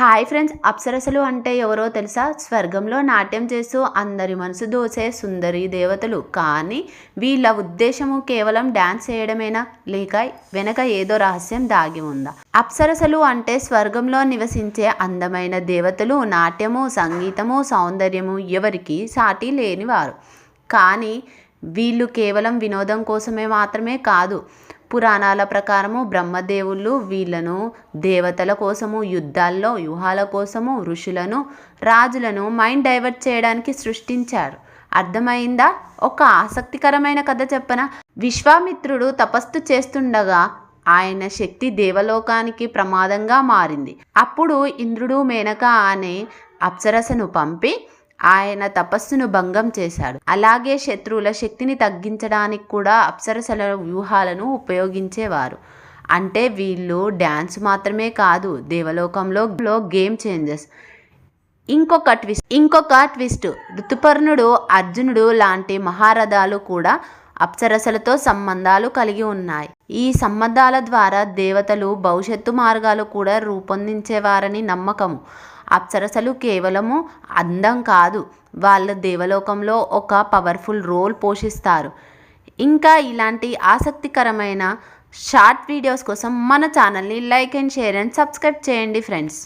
Hi friends అప్సరసలు అంటే ఎవరో తెలుసా? స్వర్గంలో నాట్యం చేస్తూ అందరి మనసు దోసే సుందరి దేవతలు. కానీ వీళ్ళ ఉద్దేశము కేవలం డ్యాన్స్ చేయడమేనా? లేక వెనక ఏదో రహస్యం దాగి ఉందా? అప్సరసలు అంటే స్వర్గంలో నివసించే అందమైన దేవతలు నాట్యము సంగీతము సౌందర్యము ఎవరికి సాటి లేనివారు. కానీ వీళ్ళు కేవలం వినోదం కోసమే మాత్రమే కాదు పురాణాల ప్రకారము బ్రహ్మదేవుళ్ళు వీళ్ళను దేవతల కోసము యుద్ధాల్లో వ్యూహాల కోసము ఋషులను రాజులను మైండ్ డైవర్ట్ చేయడానికి సృష్టించారు. అర్థమైందా? ఒక ఆసక్తికరమైన కథ చెప్పన? విశ్వామిత్రుడు తపస్సు చేస్తుండగా ఆయన శక్తి దేవలోకానికి ప్రమాదంగా మారింది. అప్పుడు ఇంద్రుడు మేనక అనే అప్సరసను పంపి ఆయన తపస్సును భంగం చేశాడు. అలాగే శత్రువుల శక్తిని తగ్గించడానికి కూడా అప్సరసల వ్యూహాలను ఉపయోగించేవారు. అంటే వీళ్ళు డ్యాన్స్ మాత్రమే కాదు దేవలోకంలో గేమ్ చేంజెస్ ఇంకొక ట్విస్ట్ ఇంకొక ట్విస్ట్. ఋతుపర్ణుడు అర్జునుడు లాంటి మహారథాలు కూడా అప్సరసలతో సంబంధాలు కలిగి ఉన్నాయి. ఈ సంబంధాల ద్వారా దేవతలు భవిష్యత్తు మార్గాలు కూడా రూపొందించేవారని నమ్మకము. అప్సరసలు కేవలము అందం కాదు. వాళ్ళ దేవలోకంలో ఒక పవర్ఫుల్ రోల్ పోషిస్తారు. ఇంకా ఇలాంటి ఆసక్తికరమైన షార్ట్ వీడియోస్ కోసం మన ఛానల్ని like and share and subscribe చేయండి ఫ్రెండ్స్.